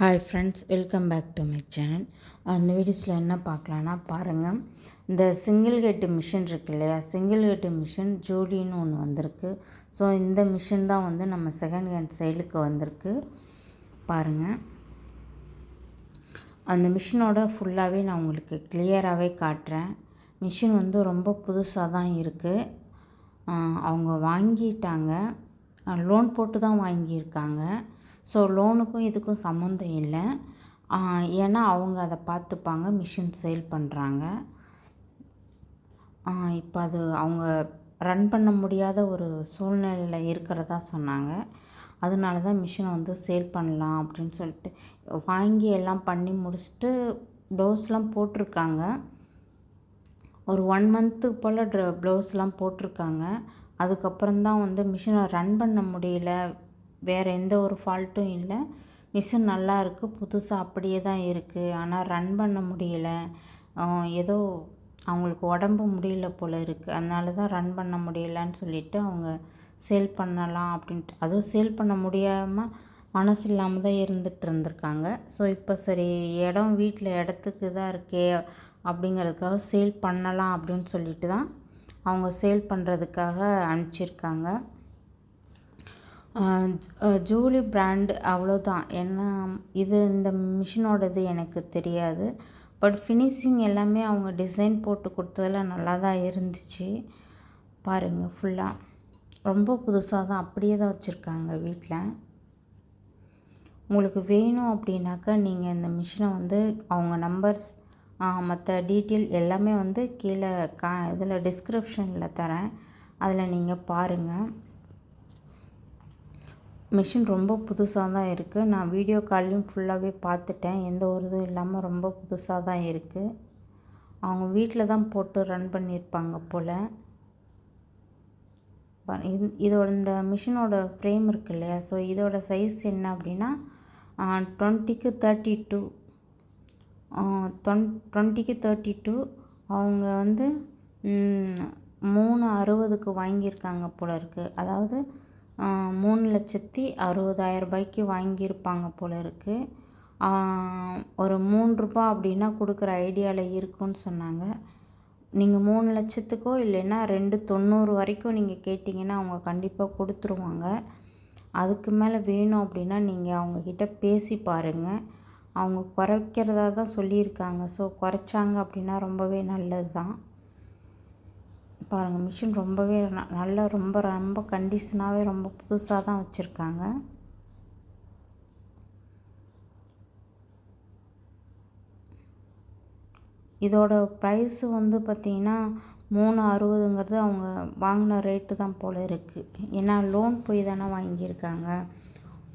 Hi friends welcome back to my channel அந்த வீடியோஸில் என்ன பார்க்கலான்னா பாருங்கள் இந்த சிங்கிள் கேட்டு மிஷின் இருக்கு இல்லையா? சிங்கிள் ஹெட்டு மிஷின் ஜோலின்னு ஒன்று வந்திருக்கு. ஸோ இந்த மிஷின் தான் வந்து நம்ம செகண்ட் ஹேண்ட் செயலுக்கு வந்திருக்கு. பாருங்கள் அந்த மிஷினோட ஃபுல்லாகவே நான் உங்களுக்கு கிளியராகவே காட்டுறேன். மிஷின் வந்து ரொம்ப புதுசாக தான் இருக்குது அவங்க வாங்கிட்டாங்க. லோன் போட்டு தான் வாங்கியிருக்காங்க. ஸோ லோனுக்கும் இதுக்கும் சம்மந்தம் இல்லை. ஏன்னா அவங்க அதை பார்த்துப்பாங்க மிஷின் சேல் பண்ணுறாங்க இப்போ அது அவங்க ரன் பண்ண முடியாத ஒரு சூழ்நிலையில் இருக்கிறதா சொன்னாங்க. அதனால தான் மிஷினை வந்து சேல் பண்ணலாம் அப்படின்னு சொல்லிட்டு வாங்கி எல்லாம் பண்ணி முடிச்சுட்டு ப்ளவுஸ்லாம் போட்டிருக்காங்க. ஒரு ஒன் மந்த்துக்கு போல் ட்ர ப்ளவுஸ்லாம் போட்டிருக்காங்க. அதுக்கப்புறம் தான் வந்து மிஷினை ரன் பண்ண முடியல. வேறு எந்த ஒரு ஃபால்ட்டும் இல்லை. மிஷின் நல்லா இருக்குது புதுசாக அப்படியே தான் இருக்குது ஆனால் ரன் பண்ண முடியல. ஏதோ அவங்களுக்கு உடம்பு முடியல போல் இருக்குது அதனால தான் ரன் பண்ண முடியலன்னு சொல்லிவிட்டு அவங்க சேல் பண்ணலாம் அப்படின்ட்டு. அதுவும் சேல் பண்ண முடியாமல் மனசு இல்லாமல் தான் இருந்துகிட்டு இருந்திருக்காங்க. ஸோ இப்போ சரி இடம் வீட்டில் இடத்துக்கு தான் இருக்கே அப்படிங்கிறதுக்காக சேல் பண்ணலாம் அப்படின்னு சொல்லிட்டு தான் அவங்க சேல் பண்ணுறதுக்காக அனுப்பிச்சிருக்காங்க. ஜூலி பிராண்ட் அவ்வளோதான் ஏன்னா இது இந்த மிஷினோடது எனக்கு தெரியாது. பட் ஃபினிஷிங் எல்லாமே அவங்க டிசைன் போட்டு கொடுத்ததில் நல்லா தான் இருந்துச்சு பாருங்கள் ஃபுல்லாக ரொம்ப புதுசாக தான் அப்படியே தான் வச்சுருக்காங்க வீட்டில் உங்களுக்கு வேணும் அப்படின்னாக்கா நீங்கள் இந்த மிஷினை வந்து அவங்க நம்பர்ஸ் மற்ற டீட்டெயில் எல்லாமே வந்து கீழே கா இதில் டிஸ்கிரிப்ஷனில் தரேன். அதில் நீங்கள் பாருங்கள் மிஷின் ரொம்ப புதுசாக தான் இருக்குது நான் வீடியோ கால்லையும் ஃபுல்லாகவே பார்த்துட்டேன். எந்த ஒரு இதுவும் இல்லாமல் ரொம்ப புதுசாக தான் இருக்குது அவங்க வீட்டில் தான் போட்டு ரன் பண்ணியிருப்பாங்க போல். இது இதோட இந்த மிஷினோட ஃப்ரேம் இருக்கு இல்லையா? ஸோ இதோட சைஸ் என்ன அப்படின்னா டுவெண்ட்டிக்கு தேர்ட்டி டூ. டுவெண்ட்டிக்கு தேர்ட்டி டூ. அவங்க வந்து மூணு அறுபதுக்கு வாங்கியிருக்காங்க போல இருக்குது அதாவது மூணு லட்சத்தி அறுபதாயிரம் ரூபாய்க்கு வாங்கியிருப்பாங்க போல இருக்குது ஒரு மூணு ரூபா அப்படின்னா கொடுக்குற ஐடியாவில் இருக்குன்னு சொன்னாங்க. நீங்கள் மூணு லட்சத்துக்கோ இல்லைன்னா ரெண்டு தொண்ணூறு வரைக்கும் நீங்கள் கேட்டிங்கன்னா அவங்க கண்டிப்பாக கொடுத்துருவாங்க. அதுக்கு மேலே வேணும் அப்படின்னா நீங்கள் அவங்கக்கிட்ட பேசி பாருங்கள் அவங்க குறைக்கிறதா தான் சொல்லியிருக்காங்க. ஸோ குறைச்சாங்க அப்படின்னா ரொம்பவே நல்லது தான் பாருங்கள் மிஷின் ரொம்பவே நல்ல ரொம்ப ரொம்ப கண்டிஷனாகவே ரொம்ப புதுசாக தான் வச்சுருக்காங்க. இதோட ப்ரைஸு வந்து பார்த்திங்கன்னா மூணு அறுபதுங்கிறது அவங்க வாங்கின ரேட்டு தான் போல் இருக்குது ஏன்னா லோன் போய் தானே வாங்கியிருக்காங்க.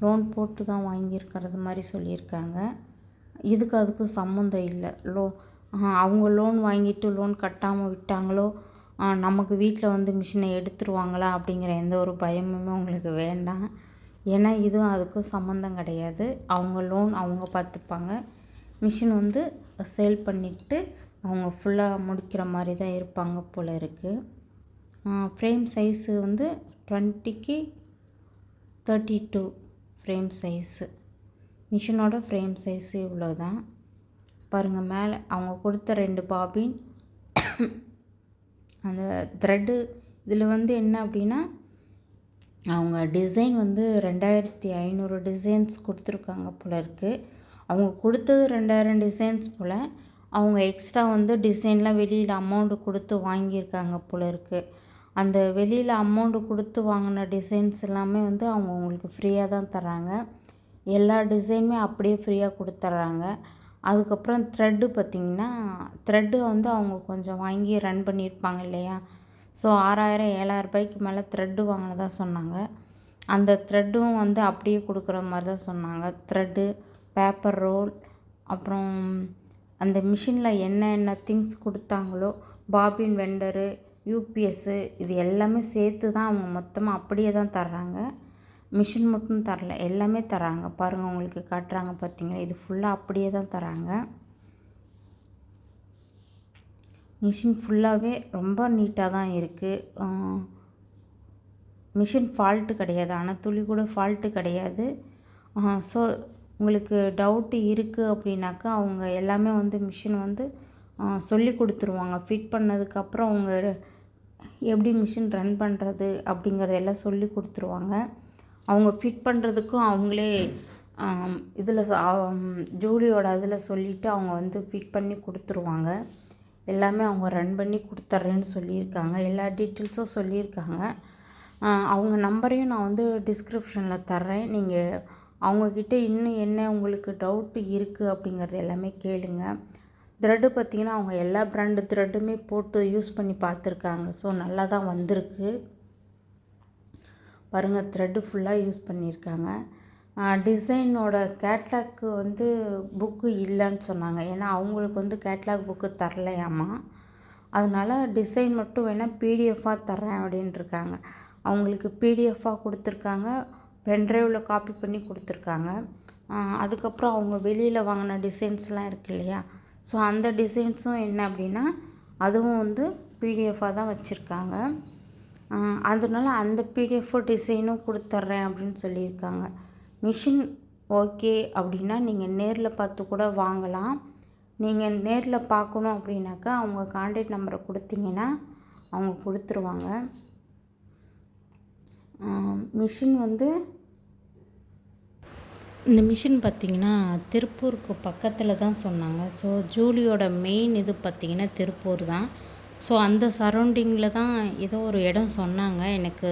லோன் போட்டு தான் வாங்கியிருக்கிறது மாதிரி சொல்லியிருக்காங்க. இதுக்கு அதுக்கு சம்மந்தம் இல்லை. லோ அவங்க லோன் வாங்கிட்டு லோன் கட்டாமல் விட்டாங்களோ நமக்கு வீட்டில் வந்து மிஷினை எடுத்துருவாங்களா அப்படிங்கிற எந்த ஒரு பயமுமே உங்களுக்கு வேண்டாம். ஏன்னா இதுவும் அதுக்கும் சம்மந்தம் கிடையாது. அவங்க லோன் அவங்க பார்த்துப்பாங்க. மிஷின் வந்து சேல் பண்ணிவிட்டு அவங்க ஃபுல்லாக முடிக்கிற மாதிரி தான் இருப்பாங்க போல் இருக்குது ஃப்ரேம் சைஸு வந்து டுவெண்ட்டிக்கு தேர்ட்டி டூ ஃப்ரேம் சைஸு மிஷினோட ஃப்ரேம் சைஸு இவ்வளோ தான் பாருங்கள் மேலே அவங்க கொடுத்த ரெண்டு பாபின் அந்த த்ரெட்டு இதில் வந்து என்ன அப்படின்னா அவங்க டிசைன் வந்து ரெண்டாயிரத்தி ஐநூறு டிசைன்ஸ் கொடுத்துருக்காங்க போல் இருக்குது அவங்க கொடுத்தது ரெண்டாயிரம் டிசைன்ஸ் போல் அவங்க எக்ஸ்ட்ரா வந்து டிசைன்லாம் வெளியில் அமௌண்ட்டு கொடுத்து வாங்கியிருக்காங்க போல் இருக்குது அந்த வெளியில் அமௌண்ட்டு கொடுத்து வாங்கின டிசைன்ஸ் எல்லாமே வந்து அவங்க உங்களுக்கு ஃப்ரீயாக தான் தராங்க எல்லா டிசைனுமே அப்படியே ஃப்ரீயாக கொடுத்துட்றாங்க அதுக்கப்புறம் த்ரெட்டு பார்த்திங்கன்னா த்ரெட்டு வந்து அவங்க கொஞ்சம் வாங்கி ரன் பண்ணியிருப்பாங்க இல்லையா? ஸோ ஆறாயிரம் ஏழாயிரரூபாய்க்கு மேலே த்ரெட்டு வாங்கினதா சொன்னாங்க. அந்த த்ரெட்டும் வந்து அப்படியே கொடுக்குற மாதிரி தான் சொன்னாங்க. த்ரெட்டு பேப்பர் ரோல் அப்புறம் அந்த மிஷினில் என்ன என்ன திங்ஸ் கொடுத்தாங்களோ பாபின் வெண்டரு யூபிஎஸ்ஸு இது எல்லாமே சேர்த்து தான் அவங்க மொத்தமாக அப்படியே தான் தர்றாங்க. மிஷின் மட்டும் தரல எல்லாமே தராங்க. பாருங்கள் உங்களுக்கு காட்டுறாங்க பார்த்தீங்களா இது ஃபுல்லாக அப்படியே தான் தராங்க. மிஷின் ஃபுல்லாகவே ரொம்ப நீட்டாக தான் இருக்குது மிஷின் ஃபால்ட்டு கிடையாது. ஆனால் துளி கூட ஃபால்ட்டு கிடையாது. ஸோ உங்களுக்கு டவுட்டு இருக்குது அப்படின்னாக்கா அவங்க எல்லாமே வந்து மிஷின் வந்து சொல்லி கொடுத்துருவாங்க. ஃபிட் பண்ணதுக்கப்புறம் அவங்க எப்படி மிஷின் ரன் பண்ணுறது அப்படிங்கிறதெல்லாம் சொல்லி கொடுத்துருவாங்க. அவங்க ஃபிட் பண்ணுறதுக்கும் அவங்களே இதில் ஜூலியோட அதில் சொல்லிவிட்டு அவங்க வந்து ஃபிட் பண்ணி கொடுத்துருவாங்க. எல்லாமே அவங்க ரன் பண்ணி கொடுத்துட்றேன்னு சொல்லியிருக்காங்க. எல்லா டீட்டெயில்ஸும் சொல்லியிருக்காங்க. அவங்க நம்பரையும் நான் வந்து டிஸ்கிரிப்ஷனில் தர்றேன். நீங்கள் அவங்கக்கிட்ட இன்னும் என்ன உங்களுக்கு டவுட்டு இருக்குது அப்படிங்கிறது எல்லாமே கேளுங்க. த்ரெட்டு பார்த்திங்கன்னா அவங்க எல்லா ப்ராண்டு த்ரெட்டுமே போட்டு யூஸ் பண்ணி பார்த்துருக்காங்க. ஸோ நல்லா தான் வந்திருக்கு. பாருங்கள் த்ரெட்டு ஃபுல்லாக யூஸ் பண்ணியிருக்காங்க. டிசைனோட கேட்லாக்கு வந்து புக்கு இல்லைன்னு சொன்னாங்க. ஏன்னா அவங்களுக்கு வந்து கேட்லாக் புக்கு தரலையாமா? அதனால் டிசைன் மட்டும் வேணால் பிடிஎஃபாக தர்றேன் அப்படின்ட்டுருக்காங்க அவங்களுக்கு பிடிஎஃபாக கொடுத்துருக்காங்க. பென்ட்ரைவில் காப்பி பண்ணி கொடுத்துருக்காங்க. அதுக்கப்புறம் அவங்க வெளியில் வாங்கின டிசைன்ஸ்லாம் இருக்கு இல்லையா? ஸோ அந்த டிசைன்ஸும் என்ன அப்படின்னா அதுவும் வந்து பிடிஎஃபாக தான் வச்சுருக்காங்க. அதனால அந்த பிடிஎஃப் டிசைனும் கொடுத்துட்றேன் அப்படின்னு சொல்லியிருக்காங்க. மிஷின் ஓகே அப்படின்னா நீங்கள் நேரில் பார்த்து கூட வாங்கலாம். நீங்கள் நேரில் பார்க்கணும் அப்படின்னாக்கா அவங்க கான்டாக்ட் நம்பரை கொடுத்தீங்கன்னா அவங்க கொடுத்துருவாங்க. மிஷின் வந்து இந்த மிஷின் பார்த்திங்கன்னா திருப்பூருக்கு பக்கத்தில் தான் சொன்னாங்க. ஸோ ஜூலியோட மெயின் இது பார்த்திங்கன்னா திருப்பூர் தான். ஸோ அந்த சரௌண்டிங்கில் தான் ஏதோ ஒரு இடம் சொன்னாங்க. எனக்கு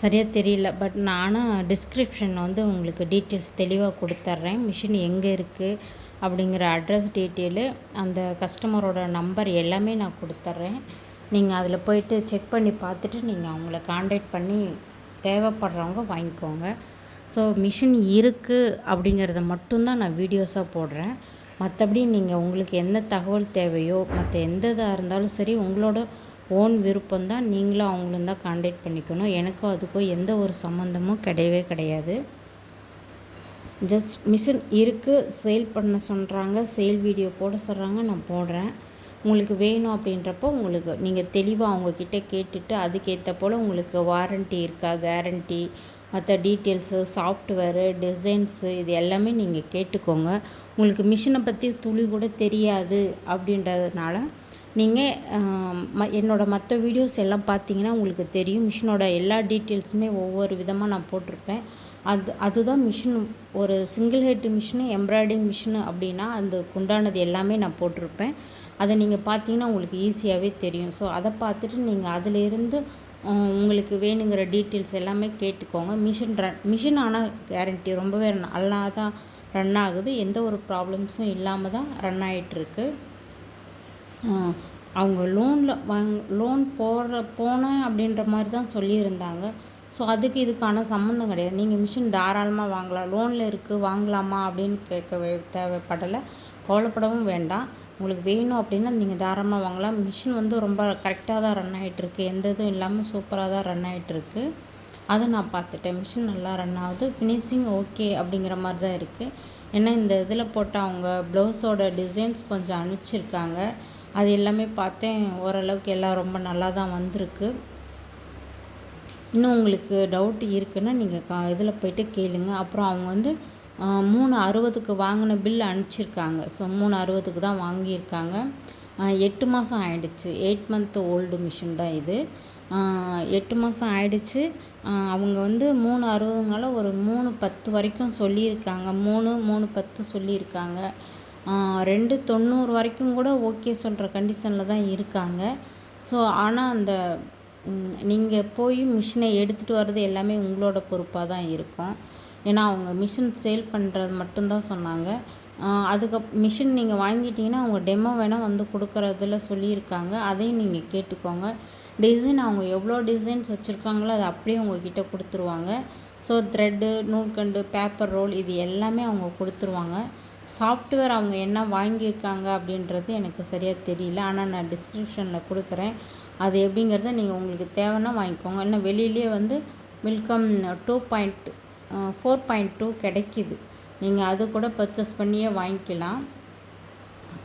சரியாக தெரியல. பட் நானும் டிஸ்கிரிப்ஷன் வந்து உங்களுக்கு டீட்டெயில்ஸ் தெளிவாக கொடுத்துட்றேன் மிஷின் எங்கே இருக்குது அப்படிங்கிற அட்ரஸ் டீட்டெயிலு அந்த கஸ்டமரோட நம்பர் எல்லாமே நான் கொடுத்துட்றேன் நீங்கள் அதில் போயிட்டு செக் பண்ணி பார்த்துட்டு நீங்கள் அவங்கள காண்டாக்ட் பண்ணி தேவைப்படுறவங்க வாங்கிக்கோங்க. ஸோ மிஷின் இருக்குது அப்படிங்கிறத மட்டும்தான் நான் வீடியோஸாக போடுறேன். மற்றபடி நீங்கள் உங்களுக்கு என்ன தகவல் தேவையோ மற்ற எந்த இதாக இருந்தாலும் சரி உங்களோட ஓன் விருப்பம் தான் நீங்களும் அவங்களும் தான் காண்டாக்ட் பண்ணிக்கணும். எனக்கும் அதுக்கும் எந்த ஒரு சம்மந்தமும் கிடையவே கிடையாது. ஜஸ்ட் மிஷின் இருக்குது சேல் பண்ண சொல்கிறாங்க சேல் வீடியோ போட சொல்கிறாங்க நான் போடுறேன். உங்களுக்கு வேணும் அப்படின்றப்போ உங்களுக்கு நீங்கள் தெளிவாக அவங்கக்கிட்ட கேட்டுட்டு அதுக்கேற்ற போல் உங்களுக்கு வாரண்ட்டி இருக்கா கேரண்டி மற்ற டீட்டெயில்ஸு சாஃப்ட்வேரு டிசைன்ஸு இது எல்லாமே நீங்கள் கேட்டுக்கோங்க. உங்களுக்கு மிஷினை பற்றி துளி கூட தெரியாது அப்படின்றதுனால நீங்கள் ம என்னோடய மற்ற வீடியோஸ் எல்லாம் பார்த்தீங்கன்னா உங்களுக்கு தெரியும். மிஷினோட எல்லா டீட்டெயில்ஸுமே ஒவ்வொரு விதமாக நான் போட்டிருப்பேன். அது அதுதான் மிஷின் ஒரு single head machine embroidering machine அப்படின்னா அந்த உண்டானது எல்லாமே நான் போட்டிருப்பேன். அதை நீங்கள் பார்த்தீங்கன்னா உங்களுக்கு ஈஸியாகவே தெரியும். ஸோ அதை பார்த்துட்டு நீங்கள் அதிலேருந்து உங்களுக்கு வேணுங்கிற டீட்டெயில்ஸ் எல்லாமே கேட்டுக்கோங்க. மிஷின் ரன் மிஷின் ஆனால் கேரண்டி ரொம்பவே நல்லா தான் ரன் ஆகுது. எந்த ஒரு ப்ராப்ளம்ஸும் இல்லாமல் தான் ரன் ஆகிட்டுருக்கு அவங்க லோனில் வாங்க லோன் போடுற போனேன் அப்படின்ற மாதிரி தான் சொல்லியிருந்தாங்க. ஸோ அதுக்கு இதுக்கான சம்மந்தம் கிடையாது. நீங்கள் மிஷின் தாராளமாக வாங்கலாம். லோனில் இருக்குது வாங்கலாமா அப்படின்னு கேட்க தேவைப்படலை. கவலைப்படவும் வேண்டாம். உங்களுக்கு வேணும் அப்படின்னா நீங்கள் தாராளமாக வாங்கலாம். மிஷின் வந்து ரொம்ப கரெக்டாக தான் ரன் ஆகிட்டுருக்கு எந்த இதுவும் இல்லாமல் சூப்பராக தான் ரன் ஆகிட்டுருக்கு அதை நான் பார்த்துட்டேன். மிஷின் நல்லா ரன் ஆகுது. ஃபினிஷிங் ஓகே அப்படிங்கிற மாதிரி தான் இருக்குது ஏன்னா இந்த இதில் போட்ட அவங்க ப்ளவுஸோட டிசைன்ஸ் கொஞ்சம் அனுப்பிச்சிருக்காங்க. அது எல்லாமே பார்த்தேன். ஓரளவுக்கு எல்லாம் ரொம்ப நல்லா தான் வந்திருக்கு. இன்னும் உங்களுக்கு டவுட் இருக்குன்னா நீங்கள் கா இதில் போய்ட்டு கேளுங்க. அப்புறம் அவங்க வந்து மூணு அறுபதுக்கு வாங்கின பில் அனுப்பிச்சிருக்காங்க. ஸோ மூணு அறுபதுக்கு தான் வாங்கியிருக்காங்க. எட்டு மாதம் ஆயிடுச்சு. எயிட் மந்த் ஓல்டு மிஷின் தான் இது. எட்டு மாதம் ஆயிடுச்சு. அவங்க வந்து மூணு அறுபதுனால ஒரு மூணு பத்து வரைக்கும் சொல்லியிருக்காங்க. மூணு மூணு பத்து சொல்லியிருக்காங்க. ரெண்டு தொண்ணூறு வரைக்கும் கூட ஓகே சொல்கிற கண்டிஷனில் தான் இருக்காங்க. ஸோ ஆனால் அந்த நீங்கள் போய் மிஷினை எடுத்துகிட்டு வர்றது எல்லாமே உங்களோட பொறுப்பாக தான் இருக்கும். ஏன்னா அவங்க மிஷின் சேல் பண்ணுறது மட்டும்தான் சொன்னாங்க. அதுக்கு மிஷின் நீங்கள் வாங்கிட்டீங்கன்னா அவங்க டெமோ வேணால் வந்து கொடுக்குறதுல சொல்லியிருக்காங்க. அதையும் நீங்கள் கேட்டுக்கோங்க. டிசைன் அவங்க எவ்வளோ டிசைன்ஸ் வச்சுருக்காங்களோ அதை அப்படியே உங்ககிட்ட கொடுத்துருவாங்க. ஸோ த்ரெட்டு நூல்கண்டு பேப்பர் ரோல் இது எல்லாமே அவங்க கொடுத்துருவாங்க. சாஃப்ட்வேர் அவங்க என்ன வாங்கியிருக்காங்க அப்படின்றது எனக்கு சரியாக தெரியல. ஆனால் நான் டிஸ்கிரிப்ஷனில் கொடுக்குறேன். அது எப்படிங்கிறத நீங்கள் உங்களுக்கு தேவைன்னா வாங்கிக்கோங்க. இன்னும் வெளியிலே வந்து welcome to point four point two கிடைக்கிது. நீங்கள் அது கூட பர்ச்சேஸ் பண்ணியே வாங்கிக்கலாம்.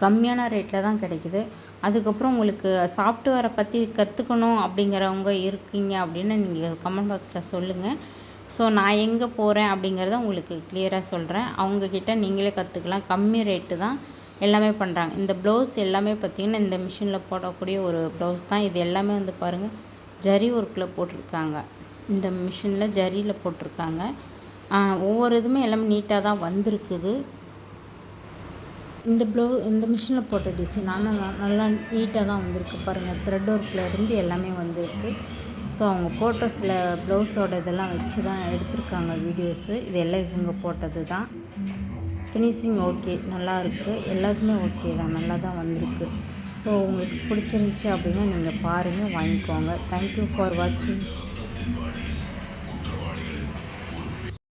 கம்மியான ரேட்டில் தான் கிடைக்கிது. அதுக்கப்புறம் உங்களுக்கு சாஃப்ட்வேரை பற்றி கற்றுக்கணும் அப்படிங்கிறவங்க இருக்கீங்க அப்படின்னு நீங்கள் கமெண்ட் பாக்ஸில் சொல்லுங்கள் ஸோ நான் எங்கே போகிறேன் அப்படிங்கிறத உங்களுக்கு கிளியராக சொல்கிறேன் அவங்கக்கிட்ட நீங்களே கற்றுக்கலாம் கம்மி ரேட்டு தான் எல்லாமே பண்ணுறாங்க இந்த ப்ளவுஸ் எல்லாமே பார்த்திங்கன்னா இந்த மிஷினில் போடக்கூடிய ஒரு ப்ளவுஸ் தான். இது எல்லாமே வந்து பாருங்கள் ஜரி ஒர்க்கில் போட்டிருக்காங்க. இந்த மிஷினில் ஜரியில் போட்டிருக்காங்க. ஒவ்வொரு இதுவுமே எல்லாமே நீட்டாக தான் வந்திருக்குது. இந்த ப்ளவு இந்த மிஷினில் போட்ட டிசைன் ஆனால் நல்லா நீட்டாக தான் வந்திருக்கு. பாருங்கள் த்ரெட் ஒர்க்கில் இருந்து எல்லாமே வந்திருக்கு. ஸோ அவங்க ஃபோட்டோஸில் சில ப்ளவுஸோட இதெல்லாம் வச்சு தான் எடுத்திருக்காங்க வீடியோஸு இது எல்லாம் இவங்க போட்டது தான். ஃபினிஷிங் ஓகே நல்லா இருக்குது எல்லாத்துமே ஓகே தான் நல்லா தான் வந்திருக்கு. ஸோ உங்களுக்கு பிடிச்சிருந்துச்சி அப்படின்னா நீங்கள் பாருங்கள் வாங்கிக்கோங்க. தேங்க்யூ ஃபார் வாட்சிங்